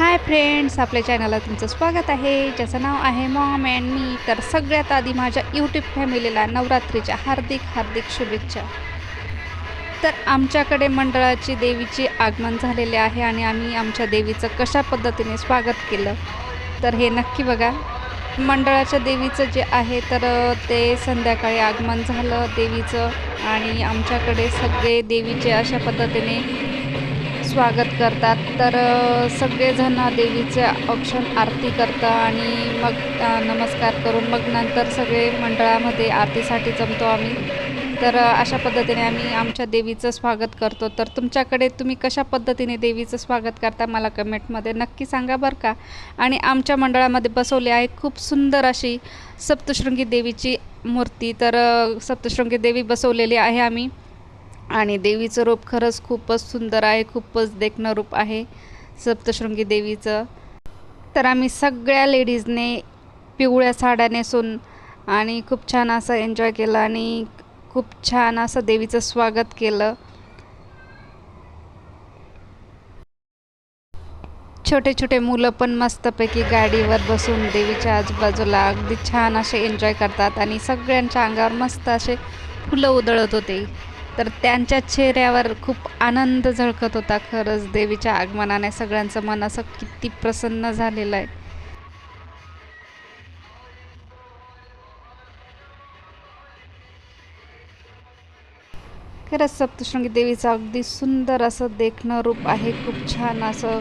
Hi friends आपल्या चॅनलला तुमचं स्वागत आहे. ज्याचं नाव आहे मॉम अँड मी. तर सगळ्यात आधी माझ्या यूट्यूब फॅमिलीला नवरात्रीच्या हार्दिक हार्दिक शुभेच्छा. तर आमच्याकडे मंडळाची देवीचे आगमन झालेले आहे आणि आम्ही आमच्या देवीचं कशा पद्धतीने स्वागत केलं तर हे नक्की बघा. मंडळाच्या देवीचं जे आहे तर ते संध्याकाळी आगमन झालं देवीचं आणि आमच्याकडे सगळे देवीचे अशा पद्धतीने स्वागत करतात. तर सगळेजण देवीचे औक्षण आरती करतं आणि मग नमस्कार करून मग नंतर सगळे मंडळामध्ये आरतीसाठी जमतो आम्ही. तर अशा पद्धतीने आम्ही आमच्या देवीचं स्वागत करतो. तर तुमच्याकडे तुम्ही कशा पद्धतीने देवीचं स्वागत करता मला कमेंटमध्ये नक्की सांगा बरं का? आणि आमच्या मंडळामध्ये बसवली आहे खूप सुंदर अशी सप्तशृंगी देवीची मूर्ती. तर सप्तशृंगी देवी बसवलेली आहे आम्ही. आणि देवीचं रूप खरंच खूपच सुंदर आहे खूपच देखणं रूप आहे सप्तशृंगी देवीचं. तर आम्ही सगळ्या लेडीजने पिवळ्या साड्या नेसून आणि खूप छान असं एन्जॉय केलं आणि खूप छान असं देवीचं स्वागत केलं. छोटे छोटे मुलं पण मस्तपैकी गाडीवर बसून देवीच्या आजूबाजूला अगदी छान असे एन्जॉय करतात आणि सगळ्यांच्या अंगावर मस्त असे फुलं उधळत होते. तर त्यांच्या चेहऱ्यावर खूप आनंद झळकत होता खरंच देवीच्या आगमनाने. सगळ्यांचं मन असं किती प्रसन्न झालेलं आहे. खरंच सप्तशृंगी देवीचं अगदी सुंदर असं देखणं रूप आहे. खूप छान असं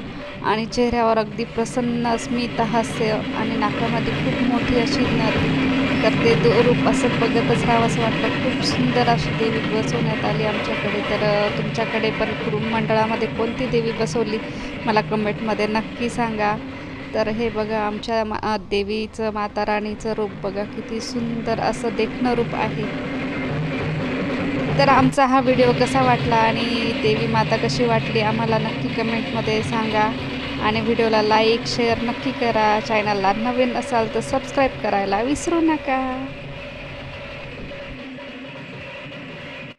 आणि चेहऱ्यावर अगदी प्रसन्न स्मित हास्य आणि नाकामध्ये खूप मोठी अशी नदी तर ते दो रूप असं बघतच राहावं असं वाटतं. खूप सुंदर अशी देवी बसवण्यात आली आमच्याकडे. तर तुमच्याकडे पण कुटुंब मंडळामध्ये कोणती देवी बसवली? मला कमेंटमध्ये नक्की सांगा. तर हे बघा आमच्या मा देवीचं माता राणीचं रूप बघा. किती सुंदर असं देखणं रूप आहे. तर आमचा हा व्हिडिओ कसा वाटला आणि देवी माता कशी वाटली आम्हाला नक्की कमेंटमध्ये सांगा. आणि व्हिडिओला लाईक शेअर नक्की करा. चॅनलला नवीन असाल तर सबस्क्राईब करायला विसरू नका.